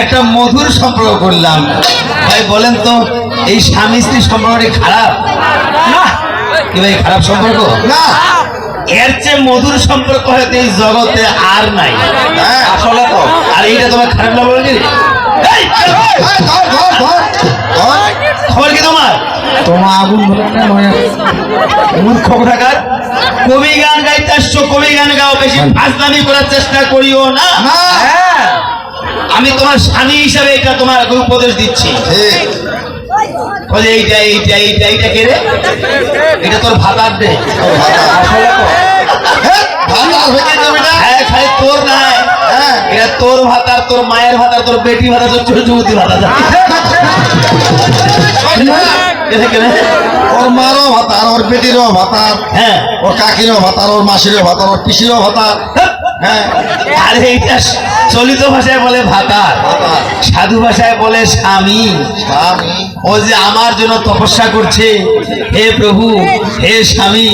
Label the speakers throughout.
Speaker 1: একটা মধুর সম্পর্ক করলাম। ভাই বলেন তো এই স্বামী স্ত্রী সম্পর্কটি খারাপ? না। কি ভাই খারাপ সম্পর্ক?
Speaker 2: না।
Speaker 1: এর চেয়ে মধুর সম্পর্ক হয়তো এই জগতে আর নাই।
Speaker 2: হ্যাঁ।
Speaker 1: আসলে তো। আর এইটা তোমার খারাপ না বলে এই,
Speaker 2: এই, ধর, ধর, ধর, ধর।
Speaker 1: খবর কি তোমার?
Speaker 2: তোমার আগুন
Speaker 1: মূর্খ কোথাকার? কবি গান গাইতে আসছো কবি গান গাও বেশি ফাজলামি করার চেষ্টা করিও না।
Speaker 2: না।
Speaker 1: হ্যাঁ। আমি তোমার স্বামী হিসাবে এটা তোমার উপদেশ দিচ্ছি বলে এইটা এইটা এইটা এইটা কে রে এটা তোর ভাতার দে
Speaker 2: হ্যাঁ?
Speaker 1: হ্যাঁ নাই
Speaker 2: হ্যাঁ।
Speaker 1: এটা তোর ভাতার তোর মায়ের ভাতার তোর বেটি ভাতা তোর ছোট যুবতী ভাতা রে?
Speaker 2: ওর মারও ভাতার ওর বেটিরও ভাতার
Speaker 1: হ্যাঁ।
Speaker 2: ওর কাকিরও ভাতার ওর মাসিরও ভাতার ওর পিসিরও ভাতার হ্যাঁ।
Speaker 1: আরে এইটা চলিত ভাষায় বলে ভাতার
Speaker 2: ভাতার।
Speaker 1: সাধু ভাষায় বলে স্বামী। ও যে আমার জন্য তপস্যা করছে হে প্রভু হে স্বামী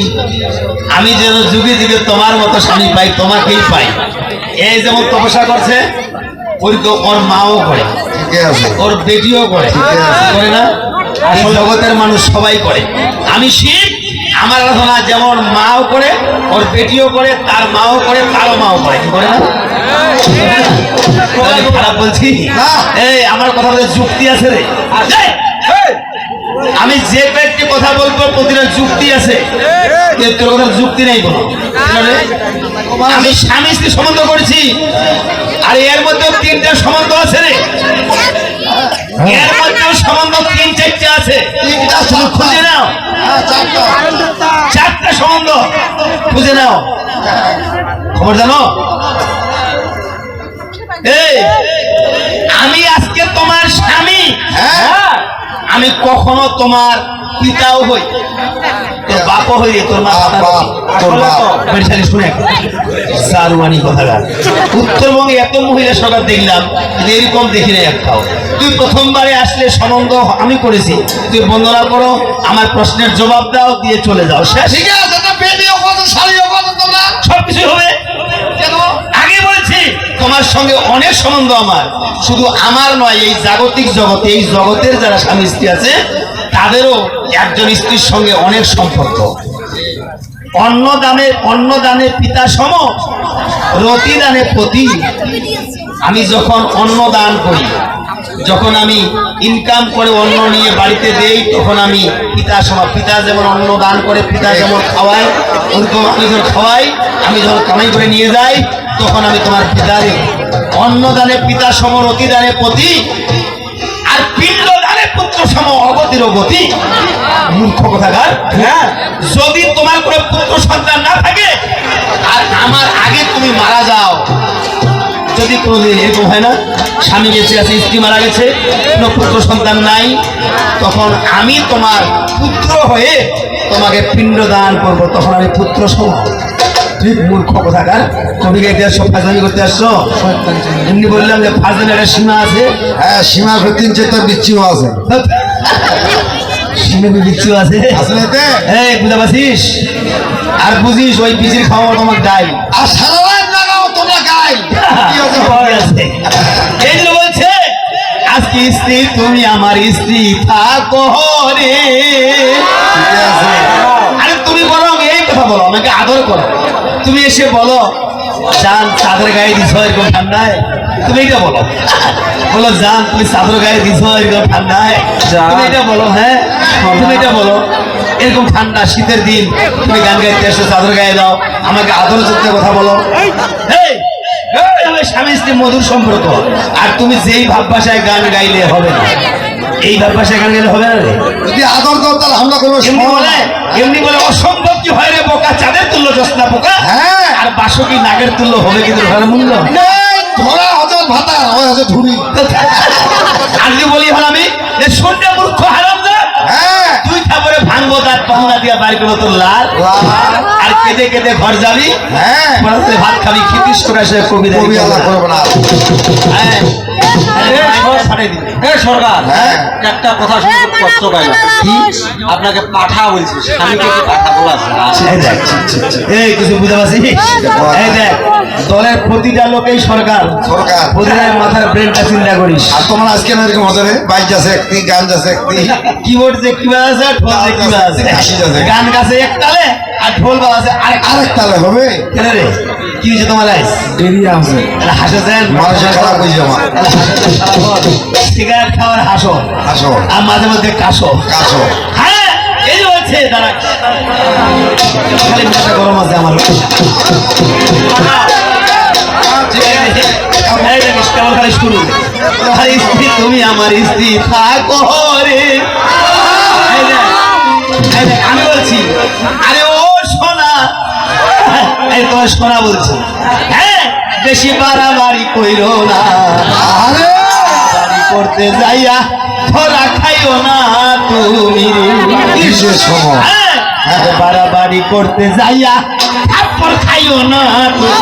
Speaker 1: আমি যেন যুগে যুগে তোমার মতো স্বামী পাই তোমাকেই পাই। এই যেমন তপস্যা করছে ওই তো ওর মাও করে ওর বেটিও করে। করে না? জগতের মানুষ সবাই করে। আমি শিব আমার আরাধনা যেমন মাও করে, ওর বেটিও করে, তার মাও করে, তারও মাও করে। করে না? খারাপ বলছি? এই, আমার কথা বলে যুক্তি আছে রে। আমি যে ব্যক্তি কথা বলব, প্রতিটা যুক্তি আছে। তোর কথা যুক্তি নেই কোনো। আমি স্বামী স্ত্রী সম্বন্ধ করেছি। আর এর মধ্যে তিনটা সম্বন্ধ আছে রে। এর মধ্যেও সম্বন্ধ তিন চারটে আছে। খুঁজে নাও।
Speaker 2: হ্যাঁ, চারটা।
Speaker 1: চারটা সম্বন্ধ খুঁজে নাও। খবর জানো? এই আমি আজকে তোমার স্বামী।
Speaker 2: হ্যাঁ।
Speaker 1: আমি কখনো তোমার পিতাও হই। তোর বাপও হই তোর মা। শুনে। সারুয়ানি কথা উত্তরবঙ্গে এত মহিলা সরকার দেখলাম এরকম দেখি না একটাও। তুই প্রথমবারে আসলে সম্বন্ধ আমি করেছি। তুই বন্দনা করো আমার প্রশ্নের জবাব দাও দিয়ে চলে যাও। শেষ।
Speaker 2: ঠিক আছে
Speaker 1: সবকিছু হবে। তোমার সঙ্গে অনেক সম্বন্ধ আমার। শুধু আমার নয়, এই জাগতিক জগতে, এই জগতের যারা স্বামী স্ত্রী আছে, তাদেরও একজন স্ত্রীর সঙ্গে অনেক সম্পর্ক। অন্ন দানে অন্ন দানে পিতা সম, রতি দানে পতি। আমি যখন অন্ন দান করি, যখন আমি ইনকাম করে অন্ন নিয়ে বাড়িতে দেই, তখন আমি পিতা সম, পিতা যেমন অন্ন দান করে, পিতা যেমন খাওয়ায় ওরকম আমি যখন খাওয়াই আমি যখন কামাই করে নিয়ে যাই তখন আমি তোমার পিতারে অন্ন দানে পিতা সম রতি দানে পতি, আর পিণ্ড দানে পুত্র সম, অগতির গতি মূর্খ কথাকার হ্যাঁ? যদি তোমার কোনো পুত্র সন্তান না থাকে, আর আমার আগে তুমি মারা যাও, যদি কোনোদিন এরকম হয় না, স্বামী বেঁচে আছে, স্ত্রী মারা গেছে, কোনো পুত্র সন্তান নাই, তখন আমি তোমার পুত্র হয়ে তোমাকে পিণ্ড দান করব, তখন আমি পুত্র সম ঠিক মূর্খ কথাকার? কবি গাইতে আসছো ফাজলামি করতে আসছো? এমনি বললাম যে ফাজলামি একটা সীমা আছে।
Speaker 2: হ্যাঁ সীমা তিন চারটা বিচ্ছিও আছে।
Speaker 1: সীমা বিচ্ছু আছে?
Speaker 2: আসলে
Speaker 1: এই বুঝা পাচ্ছিস? আর বুঝিস ওই পিচির খাওয়া তোমার দায়
Speaker 2: আর সারা রাত লাগাও তোমরা গাই
Speaker 1: গেছে। এই জন্য বলছে আজকে স্ত্রী তুমি আমার স্ত্রী থাকো রে।
Speaker 2: আছে
Speaker 1: আরে তুমি বরং এই কথা বলো আমাকে আদর করো। তুমি এসে বলো জান চাদর গায়ে দিছ এরকম ঠান্ডায়? তুমি এটা বলো। বলো জান তুমি চাদর গায়ে দিছ এরকম ঠান্ডায়? তুমি এটা বলো হ্যাঁ? তুমি এটা বলো এরকম ঠান্ডা শীতের দিন তুমি গান গাইতে এসো চাদর গায়ে দাও আমাকে আদর যুক্ত কথা বলো। স্বামী স্ত্রী মধুর সম্পর্ক। আর তুমি যেই ভাব ভাষায় গান গাইলে হবে না। এই ব্যাপার সেখানে গেলে হবে না রে।
Speaker 2: যদি আদর দাও তাহলে আমরা কোনো
Speaker 1: এমনি বলে এমনি বলে অসম্ভব কি হয় রে পোকা চাঁদের তুল্য জোসনা পোকা
Speaker 2: হ্যাঁ।
Speaker 1: আর বাসকি নাগের তুল্য হবে কিন্তু ঘরের মূল্য
Speaker 2: ধরা হাজার ভাতা আমার আছে ধুরি
Speaker 1: আর যদি বলি হল আমি সন্ধ্যা মূর্খ তুই তার দিয়া বাড়ি করব তোর লাল। আর কেঁদে কেঁদে ঘর যাবি
Speaker 2: হ্যাঁ।
Speaker 1: ভাত খাবি খিতিস করে সে
Speaker 2: কবি
Speaker 1: হ্যাঁ।
Speaker 3: সরকার
Speaker 2: হ্যাঁ।
Speaker 3: একটা কথা শুনে কষ্ট পাই
Speaker 2: কি?
Speaker 3: আপনাকে পাঠা বলছি স্বামীকে কি পাঠা। বলা
Speaker 1: এই কিছু বুঝতে এই দেখ দলের প্রতিটা লোকেই সরকার।
Speaker 2: সরকার।
Speaker 1: প্রতিটা মাথার ব্রেনটা চিন্তা করিস।
Speaker 2: আর তোমার আজকে না এরকম হতে বাইক আছে একটি গান আছে একটি।
Speaker 1: কিবোর্ড যে কিবা আছে যে কিবা আছে
Speaker 2: আছে।
Speaker 1: গান গাছে এক তালে আর ঢোল বাজে আরেক
Speaker 2: আরেক তালে হবে?
Speaker 1: কেন রে কি হয়েছে তোমার আইস
Speaker 2: দেরি আছে।
Speaker 1: হাসেছেন
Speaker 2: মানুষের খারাপ হয়েছে আমার।
Speaker 1: সিগারেট খাওয়ার হাসো।
Speaker 2: আসো
Speaker 1: আর মাঝে মধ্যে কাশো। হ্যাঁ এই যে হচ্ছে দাঁড়া। খালি মাথা গরম আছে আমার খালি শুরু। স্ত্রী তুমি আমার স্ত্রী থাকো রে আমি বলছি আরে ও সোনা। তোমার সোনা বলছি। হ্যাঁ বেশি বাড়াবাড়ি কইরো না। করতে যাইয়া ধরা খাইও না তুমি হ্যাঁ, বাড়াবাড়ি করতে যাইয়া থাপ্পড় খাইও না তুমি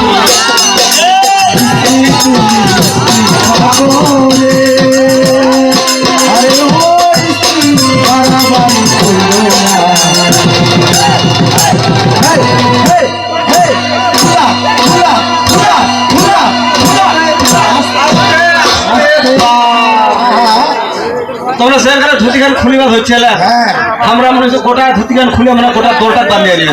Speaker 3: তোমরা সেখানে ধুতি গান খুলিবার হচ্ছে না
Speaker 2: হ্যাঁ।
Speaker 3: আমরা মনে হচ্ছে গোটা ধুতি গান খুলে আমরা গোটা দৌড়টা বানিয়ে নিয়ে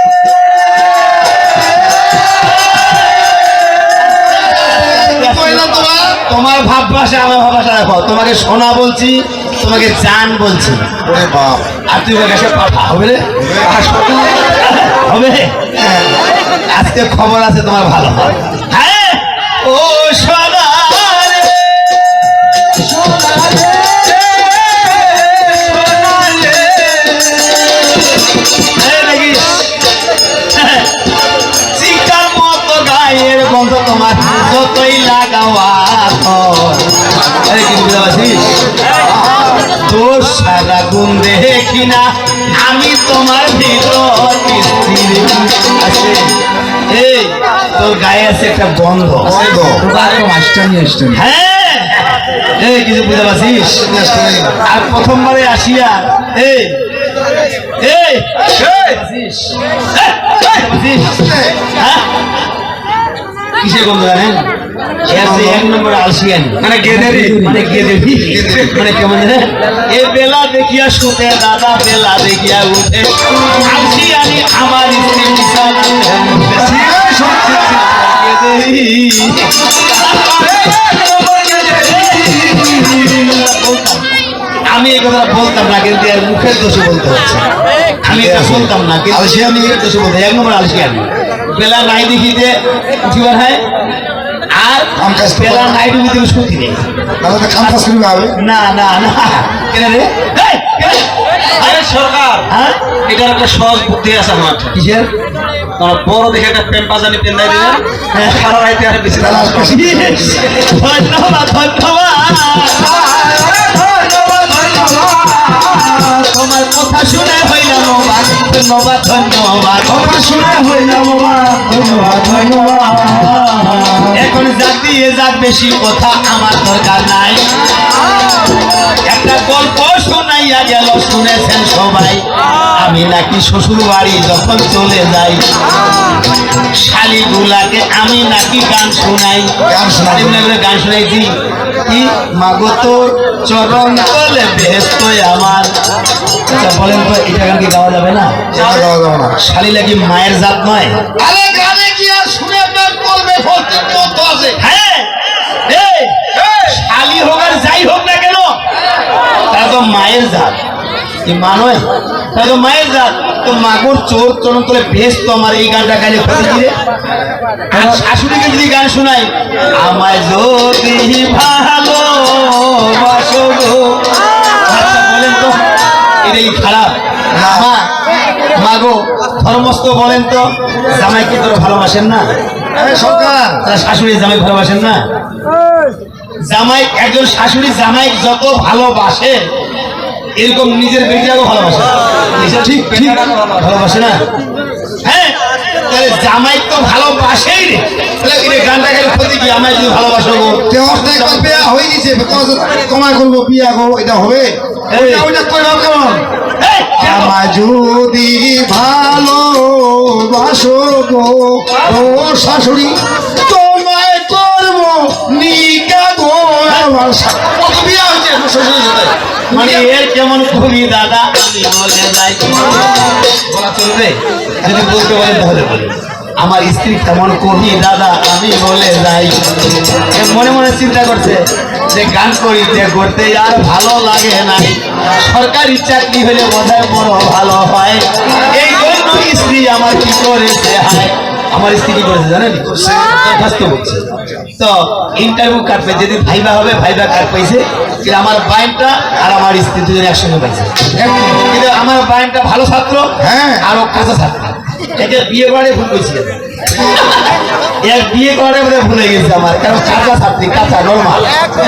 Speaker 2: তোমার
Speaker 1: ভাব ভাষা আমার ভাব ভাষা দেখো তোমাকে সোনা বলছি তোমাকে চান বলছি। আর তুই কাছে পাঠা হবে রে। হবে? আজকে খবর আছে তোমার ভালো হ্যাঁ? আরে কি বুঝতে পারছিস তোর সারা গুণ দেখি না আমি তোমার ভিতর আছে এই তোর গায়ে আছে একটা গন্ধ
Speaker 2: বন্ধ।
Speaker 1: হ্যাঁ। এই কিছু বুঝতে পারছিস আর প্রথমবারে আসিয়া এই? এই, হ্যাঁ? কিসের গন্ধ জানেন? এ আছে এক নম্বর আলসিয়ানি।
Speaker 3: মানে গেদেরি।
Speaker 1: মানে গেদেরি। মানে কেমন এ বেলা দেখিয়া শুতে দাদা বেলা দেখিয়া উঠে। আলসিয়ানি আমার স্ত্রী বিছানা আমি এই কথা বলতাম না কিন্তু এর মুখের দোষে বলতে হচ্ছে। আমি এটা বলতাম না কিন্তু
Speaker 2: আলসিয়ানি?
Speaker 1: দোষে বলতে এক নম্বর আলসিয়ানি। বেলা নাই দেখিতে উঠিবার হয়। আর বেলা। নাই নেই।
Speaker 2: তাহলে তো খাম কাজ হবে
Speaker 1: না না না। কেন রে?
Speaker 3: আরে সরকার
Speaker 1: হ্যাঁ?
Speaker 3: এটার একটা সহজ বুদ্ধি আছে আমার।
Speaker 1: কিসের?
Speaker 3: তোমার বড় দেখে একটা প্রেম পাজানি পেন্দাই দিলে সারা রাইতে আর বেশি
Speaker 2: তাহলে আর বেশি
Speaker 1: ধন্যবাদ ধন্যবাদ। তোমার কথা শুনে হইলাম ধন্যবাদ ধন্যবাদ। কথা শুনে হইলাম ধন্যবাদ ধন্যবাদ। এখন যাক দিয়ে যাক বেশি কথা আমার দরকার নাই। একটা গল্প শোনাইয়া গেল শুনেছেন সবাই। আমি নাকি শ্বশুর বাড়ি যখন চলে যাই শালিগুলাকে আমি নাকি গান শোনাই?
Speaker 2: গান শোনাই।
Speaker 1: গান শোনাইছি কি মাগো তোর চরণ তলে ব্যস্ত আমার। আচ্ছা বলেন তো এটা গান কি গাওয়া যাবে না?
Speaker 2: এটা গাওয়া যাবে না।
Speaker 1: শালি নাকি মায়ের জাত নয়?
Speaker 2: আরে গানে কি আর শুনে আপনার করবে ভক্তির মত আছে।
Speaker 1: হ্যাঁ এই, শালি হোক আর যাই হোক না কেন তারা তো মায়ের জাত। তো মায়ের তো মাগুর চোর চরণ তলে বেশ তো আমার এই গানটা গাইলে ক্ষতি কি আর শাশুড়িকে যদি গান শোনাই আমায় যদি ভালো বাসো আচ্ছা বলেন তো এটাই খারাপ।
Speaker 2: না।
Speaker 1: মাগো ধর্মস্থ বলেন তো জামাই কি তোর ভালোবাসেন না?
Speaker 2: সরকার।
Speaker 1: তারা শাশুড়ি জামাই ভালোবাসেন না? জামাই একজন শাশুড়ি জামাই যত ভালোবাসে এরকম নিজের বেটিটাকেও ভালোবাসে। ঠিক ঠিক ভালোবাসে। না? হ্যাঁ তাহলে জামাই তো ভালোবাসেই রে। তাহলে গানটা গেলে ক্ষতি কি? আমায় যদি ভালোবাসো গো?
Speaker 2: কেউ একবার বিয়া হয়ে গেছে তোমায় করব বিয়া গো এটা হবে? ওইটা কেমন? যদি ভালোবাসো গো ও শাশুড়ি তোমায় করব নিকা গো
Speaker 1: মানে এর যদি বলতে বলেন তাহলে আমার স্ত্রী কেমন কবি দাদা আমি বলে যাই মনে মনে চিন্তা করছে যে গান করি যে করতে আর ভালো লাগে না সরকারি চাকরি হলে বোধহয় বড় ভালো হয় এই জন্য স্ত্রী আমার কি করেছে? হায়। আমার স্ত্রী কি করেছে জানেন? তো ইন্টারভিউ কাটবে যদি ভাইবা হবে ভাইবা কাট পাইছে। কিন্তু আমার বাইনটা আর আমার স্ত্রী দুজনে একসঙ্গে পাইছে। কিন্তু আমার বাইনটা ভালো ছাত্র
Speaker 2: হ্যাঁ।
Speaker 1: আরও কাঁচা ছাত্র। এটা বিয়ে করে ভুল করছি এক বিয়ে করে বলে ভুলে গেছে আমার। কারণ কাঁচা ছাত্রী কাঁচা নর্মাল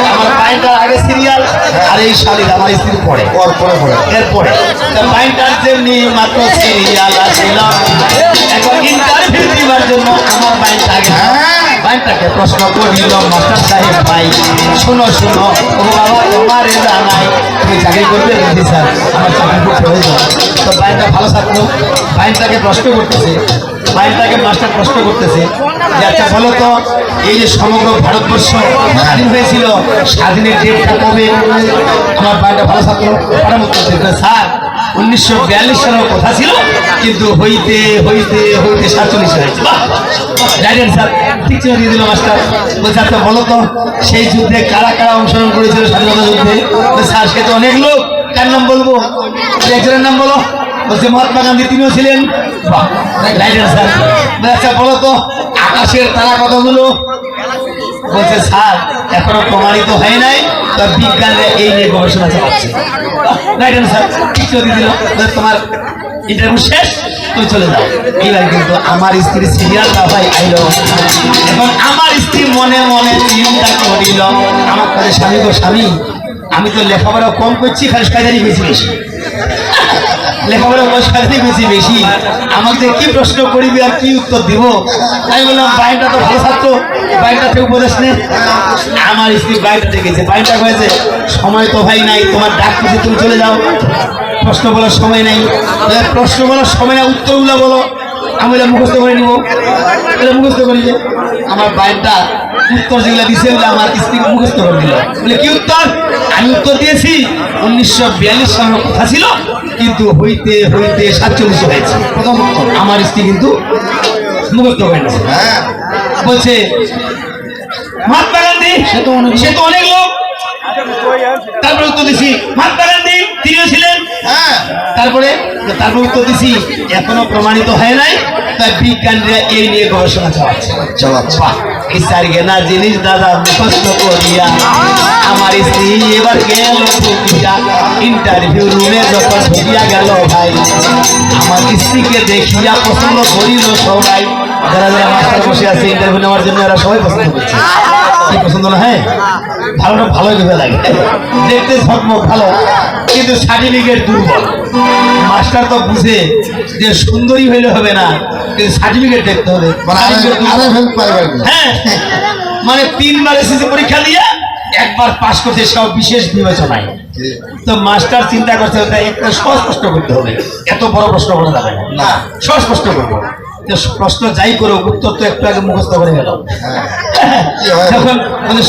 Speaker 1: আমার বাইনটা আগে সিরিয়াল আর এই শালির আমার স্ত্রী পড়ে।
Speaker 2: ওর পরে পরে।
Speaker 1: এরপরে। বাইনটার যেমনি মাত্র সিরিয়াল আছে এখন ইন্টারভিউ দিবার জন্য আমার বাইনটা আগে।
Speaker 2: হ্যাঁ।
Speaker 1: বাইনটাকে প্রশ্ন করিল, মাস্টার সাহেব ভাই, শোনো শোনো ও বাবা তোমার জানাই তুমি চাকরি করবে বলছি স্যার। আমার চাকরি খুব প্রয়োজন তো বাইনটা ভালো ছাত্র বাইনটাকে প্রশ্ন করতেছে। বাইনটাকে মাস্টার প্রশ্ন করতেছে যে আচ্ছা বলো তো, এই যে সমগ্র ভারতবর্ষ স্বাধীন হয়েছিল, স্বাধীনের ডেটটা কবে? আমার বাইনটা ভালো ছাত্র স্যার উনিশশো বিয়াল্লিশ সালের কথা ছিল, কিন্তু হইতে হইতে হইতে সাতচল্লিশ বলছে আচ্ছা সেই যুদ্ধে কারা কারা অংশগ্রহণ করেছিল স্বাধীনতা যুদ্ধে? স্যার, সে তো অনেক লোক। কার নাম বলব? একজনের নাম বলো। বলছে, মহাত্মা গান্ধী তিনিও ছিলেন আচ্ছা বলো তো, আকাশের তারা কতগুলো বলছে, স্যার, এখনও প্রমাণিত হয় নাই, তো বিজ্ঞানে এই নিয়ে গবেষণা চালাচ্ছে। তোমার ইন্টারভিউ শেষ, তুমি চলে যাও। এইবার কিন্তু আমার স্ত্রী সিরিয়ালটা ভাই আইলো এখন আমার স্ত্রী মনে মনে চিন্তা করিল আমার কাছে স্বামী গো, স্বামী, আমি তো লেখাপড়া কম করছি, খালি সাজারি বেশি বেশি। লেখাপড়া বেশি বেশি। আমাকে কি প্রশ্ন করিবি আর কি উত্তর দিব? আমি বললাম বাইনটা তো ভালো ছাত্র। আমার স্ত্রী বাইনটা দেখেছে বাইনটা হয়েছে সময় তো ভাই নাই, তোমার ডাক কিছু তুমি চলে যাও। প্রশ্ন বলার সময় নাই। প্রশ্ন বলার সময় না উত্তরগুলো বলো। আমি মুখস্থ করে নিব। মুখস্থ করি আমার বাইনটা উত্তর যেগুলো দিছে আমার স্ত্রী মুখস্থ করে দিল বলে, কি উত্তর? আমি উত্তর দিয়েছি, উনিশশো বিয়াল্লিশ সালের কথা ছিল, কিন্তু হইতে হইতে সাতচল্লিশ হয়েছে। প্রথম, আমার স্ত্রী কিন্তু মুখস্থ করে নিয়েছে
Speaker 2: হ্যাঁ।
Speaker 1: বলছে মহাত্মা গান্ধী সে তো অনেক লোক। তারপরে উত্তর দিছি মহাত্মা গান্ধী তিনিও ছিলেন।
Speaker 2: হ্যাঁ।
Speaker 1: তারপরে তারপর উত্তর দিছি এখনও প্রমাণিত হয় নাই তাই বিজ্ঞানীরা এই নিয়ে গবেষণা চালাচ্ছে।
Speaker 2: চালাচ্ছে।
Speaker 1: বাহ, এই সারগেনা জিনিস দাদা মুখস্থ করিয়া আমার স্ত্রী এবার গেল ইন্টারভিউ রুমে যখন ঢুকিয়া গেল ভাই আমার স্ত্রীকে দেখিয়া পছন্দ করিল সবাই। যারা যারা মাস্টার বসে আছে ইন্টারভিউ নেওয়ার জন্য এরা সবাই পছন্দ করছে। কি পছন্দ না হ্যাঁ? ভালোটা ভালো ভেবে লাগে। দেখতে ঝকমক ভালো। কিন্তু সার্টিফিকেট দুর্বল। মাস্টার তো বুঝে যে সুন্দরী হইলে হবে না কিন্তু সার্টিফিকেট দেখতে হবে।
Speaker 2: মানে
Speaker 1: হ্যাঁ। মানে তিনবার এসেছে পরীক্ষা দিয়ে একবার পাশ করছে সব বিশেষ বিবেচনায়। তো মাস্টার চিন্তা করছে একটা সহজ প্রশ্ন করতে হবে। এত বড় প্রশ্ন করা যাবে না। সহজ প্রশ্ন করব। প্রশ্ন যাই করো উত্তর তো একটু আগে মুখস্থ করে গেল। তখন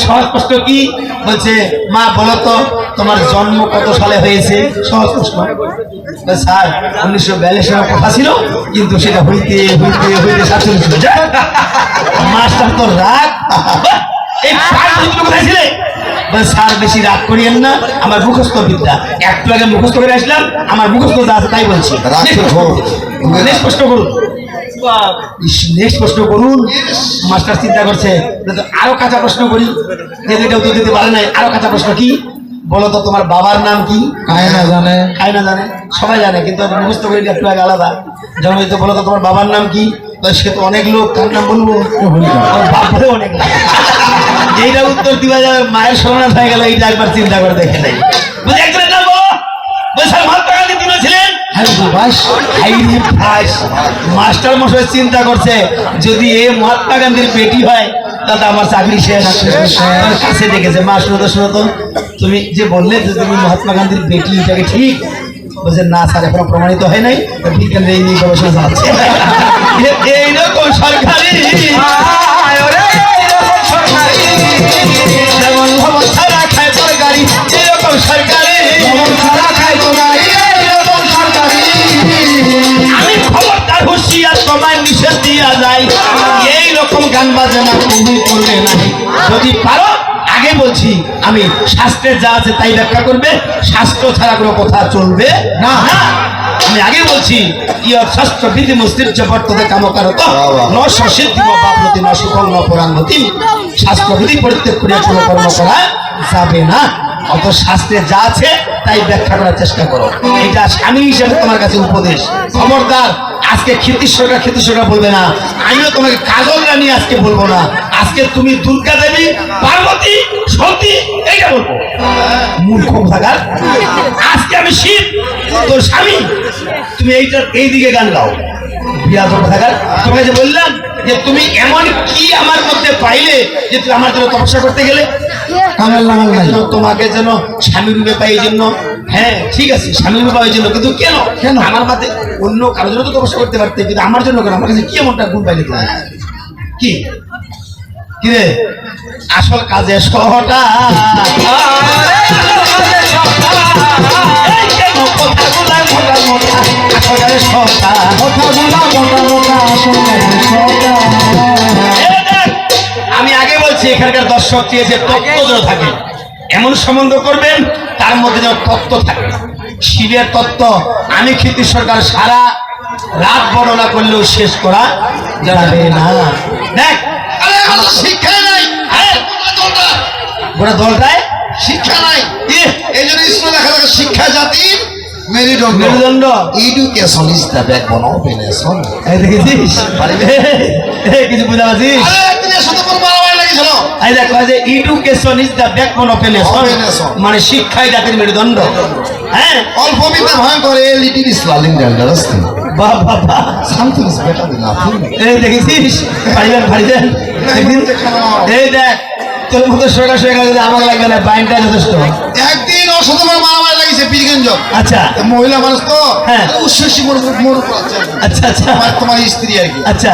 Speaker 1: সহজ প্রশ্ন কি? বলছে মা বলো তো তোমার জন্ম কত সালে হয়েছে? সহজ প্রশ্ন। স্যার উনিশশো বিয়াল্লিশ সালের কথা ছিল কিন্তু সেটা হইতে হইতে হইতে সাতচল্লিশ মাস্টার তো রাগ? এই কোথায় ছিলে? স্যার বেশি রাগ করিয়েন না আমার মুখস্থ বিদ্যা। একটু আগে মুখস্থ করে আসলাম আমার মুখস্থ যা তাই বলছি।
Speaker 2: করো।
Speaker 1: করুন। নেক্সট প্রশ্ন করুন। মাস্টার চিন্তা করছে আরও কাঁচা প্রশ্ন করি। যে উত্তর দিতে পারে নাই আরও কাঁচা প্রশ্ন কি? বলো তো তোমার বাবার নাম কি?
Speaker 2: না জানে।
Speaker 1: না জানে? সবাই জানে কিন্তু মুখস্থ করি একটু আগে আলাদা। যেমন এই তো বলো তো তোমার বাবার নাম কি? সে তো অনেক লোক কার নাম বলব? বাপরে অনেক লোক। এইটা উত্তর দিবা যাবে মায়ের সমাজ হয়ে গেল এইটা একবার চিন্তা করে দেখে নেই। বুঝে একজনের নাম বলো। মাস্টার মশাই চিন্তা করছে যদি এ মহাত্মা গান্ধীর বেটি হয় তাহলে আমার চাকরি শেষ। কাছে ডেকেছে মা শুনো শুনো তো তুমি যে বললে যে তুমি মহাত্মা গান্ধীর বেটি এটাকে ঠিক? বলছে না স্যার এখনও প্রমাণিত হয় নাই। তো বিজ্ঞানের এই নিয়ে গবেষণা চালাচ্ছে। এইরকম সরকারি। যেমন ভবন ছাড়া খায় তরকারি এরকম সরকারি।
Speaker 2: খারা খাই তো না সরকারি
Speaker 1: আমি খবরদার হুঁশিয়ার তোমায় নিষেধ দিয়া যায় এই রকম গান বাজনা তুমি করবে না যদি পারো আগে বলছি আমি শাস্ত্রে যা আছে তাই ব্যাখ্যা করবে। শাস্ত্র ছাড়া কোনো কথা চলবে না। হ্যাঁ আমি আগে বলছি ইয়র শাস্ত্র বিধি মুস্তির্য বর্ততে কামকারত ন সসিদ্ধি ন বাপতি ন সুফল ন পরাঙ্গতি শাস্ত্র বিধি পরিত্যাগ করিয়া কোনো কর্ম করা যাবে না। অত শাস্ত্রে যা আছে, তাই ব্যাখ্যা করার চেষ্টা করো। এটা স্বামী হিসেবে তোমার কাছে উপদেশ। খবরদার, আজকে ক্ষিতিশ্বরটা ক্ষিতিশ্বরটা বলবে না। আমিও তোমাকে কাজল রানী আজকে বলব না। আজকে তুমি দুর্গা দেবী, পার্বতী, সতী, এইটা বলব। মূর্খ থাকার আজকে আমি শিব, তোর স্বামী। তুমি এইটা এই দিকে গান গাও। বিয়া থাকার তোমাকে যে বললাম যে তুমি এমন কি আমার মধ্যে পাইলে যে তুমি আমার জন্য তপস্যা করতে গেলে?
Speaker 2: কামের লাগাল নাই
Speaker 1: তোমাকে যেন স্বামী রূপে পাই জন্য। হ্যাঁ ঠিক আছে স্বামী রূপে পাই জন্য। কিন্তু কেন?
Speaker 2: কেন?
Speaker 1: আমার মাঝে অন্য কারোর জন্য তো তপস্যা করতে পারতে কিন্তু আমার জন্য কেন? আমার কাছে কি এমনটা গুণ পাইলে কি? কি রে? আসল কাজে সহটা। আমি আগে বলছি এখানকার দর্শক চেয়েছে তত্ত্ব যেন থাকে। এমন সম্বন্ধ করবেন তার মধ্যে যেন তত্ত্ব থাকে। শিবের তত্ত্ব আমি ক্ষিতি সরকার সারা রাত বর্ণনা করলেও শেষ করা যাবে না। দেখ
Speaker 2: শিক্ষা নাই।
Speaker 1: আরে, গোটা দলটায়?
Speaker 2: শিক্ষা নাই। এই জন্য থাকে শিক্ষা জাতির মেরুদণ্ড।
Speaker 1: মেরুদণ্ড।
Speaker 2: Education is the backbone of a nation
Speaker 1: দেখেছিস কিছু বুঝা দেখ কয় যে education is the backbone of a
Speaker 2: Of
Speaker 1: মানে শিক্ষাই জাতির মেরুদণ্ড। হ্যাঁ।
Speaker 2: অল্প বিদ্যা ভয়ঙ্কর এ লিটিল
Speaker 1: বাহ বাহ
Speaker 2: দেন
Speaker 1: এই দেখেছিস? একদিন এই দেখ তোর মতো আমার লাগবে না বাইনটা যথেষ্ট।
Speaker 2: একদিন ওর সাথে আমার মারামারি লাগিয়েছে পীরগঞ্জ
Speaker 1: আচ্ছা।
Speaker 2: মহিলা মানুষ তো
Speaker 1: হ্যাঁ।
Speaker 2: উচ্ছ্বাসী মোর মোর
Speaker 1: আচ্ছা আচ্ছা।
Speaker 2: তোমার স্ত্রী আর কি।
Speaker 1: আচ্ছা।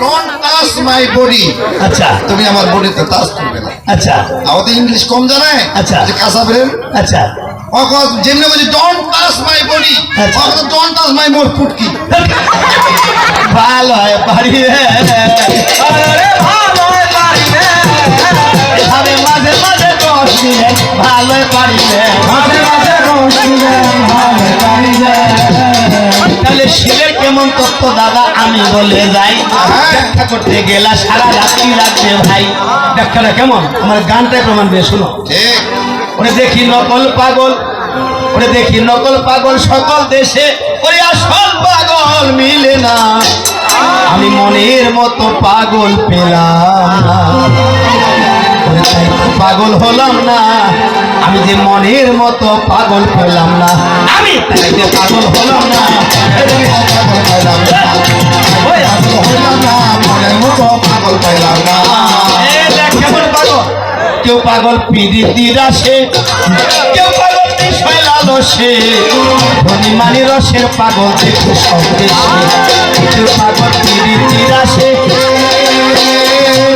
Speaker 2: ডোন্ট টাচ মাই বডি
Speaker 1: আচ্ছা।
Speaker 2: তুমি আমার বডিতে টাচ করবে না।
Speaker 1: আচ্ছা।
Speaker 2: আমাদের ইংলিশ কম জানায়
Speaker 1: আচ্ছা।
Speaker 2: যে কাঁচা ব্রেন?
Speaker 1: আচ্ছা।
Speaker 2: অকজ যেমনি বলছি ডোন্ট টাচ মাই বডি। অকজ ডোন্ট টাচ মাই মোর ফুটকি
Speaker 1: ভালো হয় তত্ত্ব দাদা আমি বলে যাই। ব্যাখ্যা করতে গেলা সারা রাত্রি লাগবে ভাই। ব্যাখ্যাটা কেমন? আমার গানটাই প্রমাণ দিয়ে শুনো। ওরে দেখি নকল পাগল ওরে দেখি নকল পাগল সকল দেশে ওরে আসল পাগল মিলে না। আমি মনের মতো পাগল পেলাম পাগল হলাম না। আমি যে মনের মতো পাগল পেলাম না। আমি যে পাগল হলাম না।
Speaker 2: পাগল পাইলাম না
Speaker 1: ওই
Speaker 2: না মনের মতো পাগল না।
Speaker 1: কেউ পাগল পিড়িতি রাসে কেউ পাগল বিষয় লালসে। ধনী রসের পাগল দেখে কেউ পাগল পিড়িতি রাসে কেউ পাগল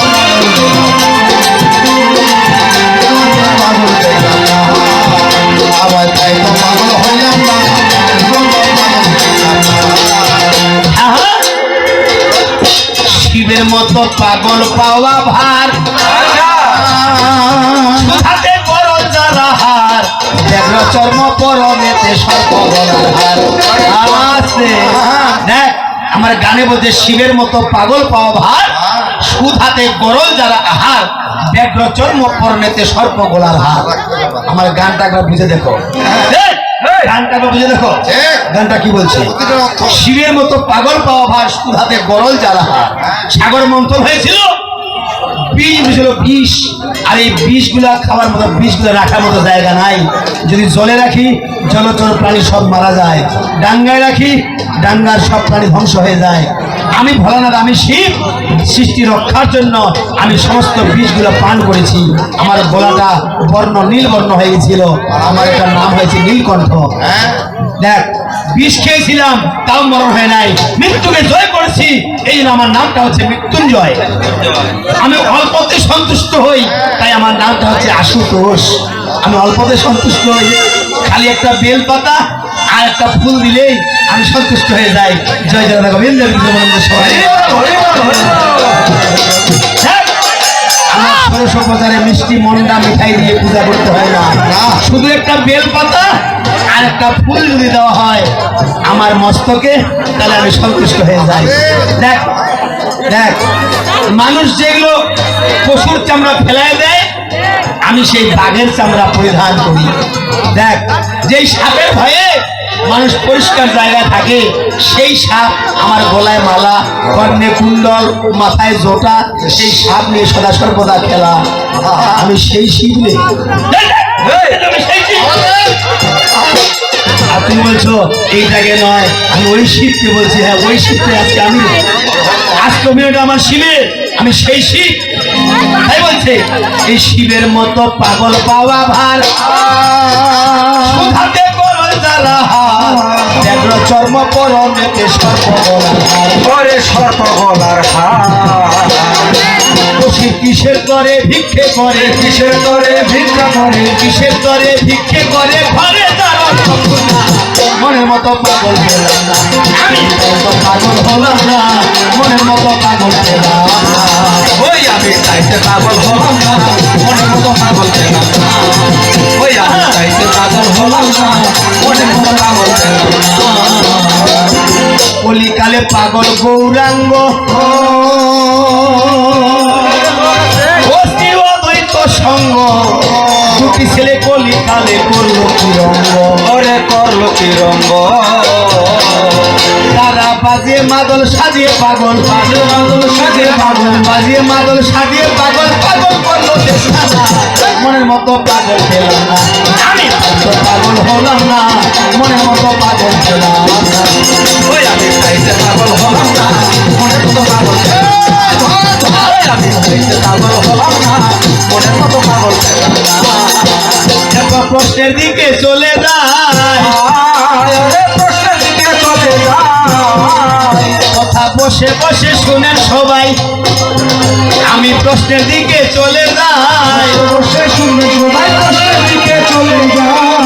Speaker 1: মতো পাগল পাওয়া ভার। হাতে করো যারা হার দেখল চর্ম পরমেতে দেখ আমার গানে বলছে শিবের মতো পাগল পাওয়া ভার সুদ হাতে গরল যারা আহার ব্যাঘ্র চর্ম পরনেতে সর্প গোলার হার। আমার গানটা একবার বুঝে দেখো গানটা বুঝে দেখো। গানটা কি বলছে? শিবের মতো পাগল পাওয়া ভার সুধাতে গরল যারা হার সাগর মন্থন হয়েছিল। বিষ বিষ। আর এই বিষগুলা খাওয়ার মতো বিষগুলা রাখার মতো জায়গা নাই। যদি জলে রাখি জলচর প্রাণী সব মারা যায়। ডাঙ্গায় রাখি ডাঙ্গার সব প্রাণী ধ্বংস হয়ে যায়। আমি ভোলানাথ আমি শিব। সৃষ্টি রক্ষার জন্য আমি সমস্ত বিষগুলো পান করেছি। আমার গলাটা বর্ণ নীল বর্ণ হয়ে গেছিল। আমার একটা নাম হয়েছে নীলকণ্ঠ।
Speaker 2: হ্যাঁ।
Speaker 1: দেখ বিষ খেয়েছিলাম তাও মরণ হয় নাই। মৃত্যুকে জয় করেছি এই জন্য আমার নামটা হচ্ছে মৃত্যুঞ্জয়। আমি অল্পতে সন্তুষ্ট হই তাই আমার নামটা হচ্ছে আশুতোষ। আমি অল্পতে সন্তুষ্ট হই খালি একটা বেল পাতা আর একটা ফুল দিলেই আমি সন্তুষ্ট হয়ে যাই। জয় জগন্নাথ গোবিন্দ বিন্দু সবাই। দেখ, বাজারে মিষ্টি মন্ডা মিঠাই দিয়ে পূজা করতে হয় না। শুধু একটা বেল পাতা আর একটা ফুল যদি দেওয়া হয় আমার মস্তকে, তাহলে আমি সন্তুষ্ট হয়ে যাই। দেখ দেখ, মানুষ যেগুলো পশুর চামড়া ফেলায় দেয়, আমি সেই বাঘের চামড়া পরিধান করি। দেখ, যেই সাপের ভয়ে মানুষ পরিষ্কার জায়গায় থাকে, সেই সাপ আমার গলায় মালা, কর্ণে কুণ্ডল, মাথায় জোটা, সেই সাপ নিয়ে সদা সর্বদা খেলা। আমি সেই শিব শিব। আর তুমি বলছো এইটাকে নয়? আমি ওই শিবকে বলছি হ্যাঁ ওই শিবকে আজকে আমি। আজকে অভিনয়টা আমার শিবের আমি সেই শিব। তাই বলছে এই শিবের মতো পাগল পাওয়া ভার। ব্যাঘ্র চর্ম পরনেতে সর্প গলার হার।
Speaker 3: ওরে সর্প গলার হার।
Speaker 1: বসে কিসের করে ভিক্ষে করে?
Speaker 3: কিসের করে ভিক্ষা করে?
Speaker 1: কিসের করে ভিক্ষে করে? ঘরে মনের মতো পাগল পেলাম না। পাগল হলাম না মনের মতো পাগল পেলাম না।
Speaker 3: ওই আমি চাইতে পাগল হলাম না। মনের মতো পাগল পেলাম না। ওই পাগল হলাম না। মনের মতো পাগল পেলাম
Speaker 1: পাগল গৌরাঙ্গ। সঙ্গ। দুটি ছেলে কলিকালে করল কি রঙ্গ
Speaker 3: ওরে করল কি রঙ্গ
Speaker 1: তারা বাজে মাদল সাজিয়ে পাগল, বাজে মাদল সাজিয়ে পাগল, বাজিয়ে মাদল সাজিয়ে পাগল পাগল করল মনের মতো পাগল পেলাম না। পাগল হলাম না। মনের মতো পাগল পেলাম না।
Speaker 3: পাগল হলাম না। মনের মতো পাগল আমি
Speaker 1: দিকে চলে যায়। কথা বসে বসে শুনেন সবাই। আমি প্রশ্নের দিকে চলে যাই।
Speaker 3: বসে শুনে সবাই প্রশ্নের দিকে চলে যায়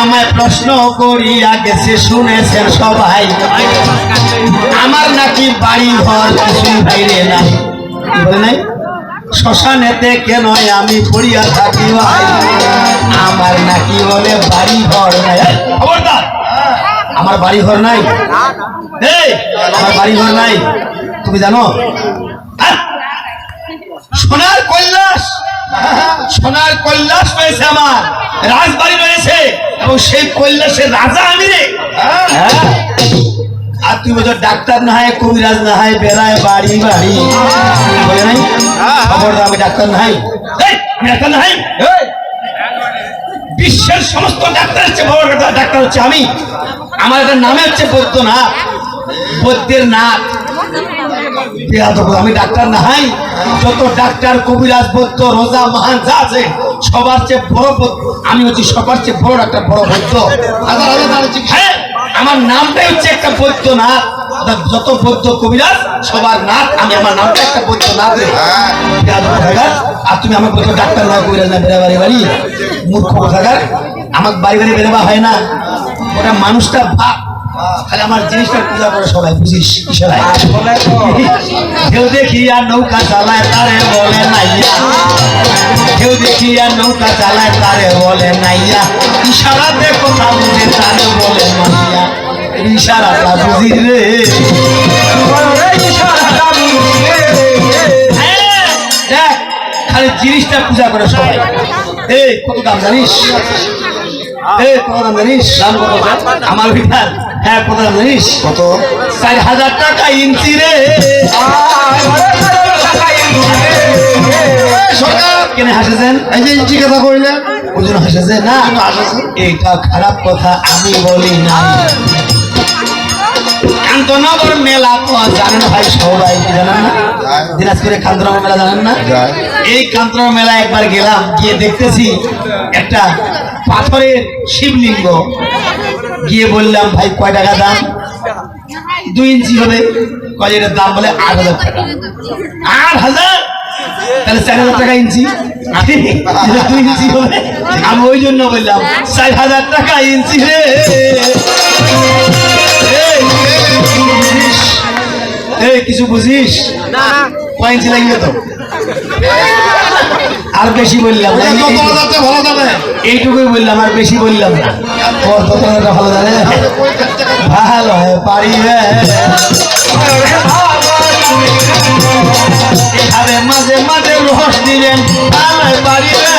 Speaker 1: আমায় প্রশ্ন করিয়া গেছে, শুনেছেন সবাই। আমার নাকি বাড়ি ঘর কিছুই বাইরে নাই। বলে নাই? শ্মশানেতে কেন আমি পড়িয়া থাকি আমার নাকি বলে বাড়ি ঘর নাই খবরদার। আমার বাড়ি ঘর নাই আমার বাড়ি ঘর নাই। তুমি জানো? হ্যাঁ? সোনার কৈলাস সোনার কৈলাস রয়েছে আমার। রাজবাড়ি রয়েছে। এবং সেই কৈলাসের রাজা আমি রে। হ্যাঁ? তুই বলছো ডাক্তার না হয় কবিরাজ না হয় বেড়ায় বাড়ি বাড়ি। বলে নাই? খবরদার আমি ডাক্তার না হয়। ডাক্তার না হয়? বিশ্বের সমস্ত ডাক্তার হচ্ছে বড় ডাক্তার- হচ্ছে আমি। আমার একটা নামে হচ্ছে বৈদ্যনাথ। বৈদ্যের নাথ। আমি ডাক্তার না হাই যত ডাক্তার কবিরাজ বৈদ্য রোজা মহান যা আছে সবার চেয়ে বড় আমি হচ্ছি সবার চেয়ে বড় ডাক্তার বড় বৈদ্য। হাজার হাজার হ্যাঁ আমার নামটাই হচ্ছে একটা বৈদ্য নাথ যত বৈদ্য কবিরাজ সবার নাথ আমি আমার নামটা একটা বৈদ্য নাথ রে
Speaker 2: হ্যাঁ।
Speaker 1: আর তুমি আমার বলছো ডাক্তার না কবিরাজ না বেড়া বাড়ি। বাড়ি মূর্খ কোথাকার আমাকে বাড়ি বাড়ি বেড়াবা হয় না। ওটা মানুষটা ভাব। খালি আমার জিনিসটা পূজা করে সবাই বুঝিস? ইশারায় কেউ দেখি আর নৌকা চালায় তারে বলে নাইয়া। কেউ দেখি আর নৌকা চালায় তারে বলে নাইয়া। ইশারাতে কথা বুঝে তারে বলে মাইয়া ইশারাটা বুঝি রে। হ্যাঁ, দেখ খালি জিনিসটা পূজা করে সবাই। এই কত দাম জানিস? এই কত দাম জানিস? দাম কত আমার ভিতর হ্যাঁ কত জানিস?
Speaker 2: কত?
Speaker 1: চার হাজার টাকা ইঞ্চি রে।
Speaker 2: সরকার
Speaker 1: কেন হাসেছেন?
Speaker 2: এই যে ইঞ্চি কথা কইলেন
Speaker 1: ওজন হাসেছে? না।
Speaker 2: হাসেছে।
Speaker 1: এইটা খারাপ কথা আমি বলি না কান্তনগর মেলা তো জানেন ভাই সবাই জানেন না? দিনাজপুরে কান্তনগর মেলা জানেন না? এই কান্তনগর মেলা একবার গেলাম গিয়ে দেখতেছি একটা পাথরের শিবলিঙ্গ। গিয়ে বললাম ভাই কয় টাকা দাম? দুই ইঞ্চি হবে। কয় এটার দাম বলে আট হাজার টাকা। আট হাজার? তাহলে চার হাজার টাকা ইঞ্চি। দুই ইঞ্চি হবে। আমি ওই জন্য বললাম চার হাজার টাকা ইঞ্চি রে। এই, কিছু বুঝিস? এই কিছু বুঝিস কয় ইঞ্চি লাগবে তো? আর বেশি বললাম এইটুকুই বললাম আর বেশি বললাম না। টাকা ভালো জানে ভালো হয় পারিবে এখানে মাঝে মাঝে রহস দিলেন। ভালো পারিবে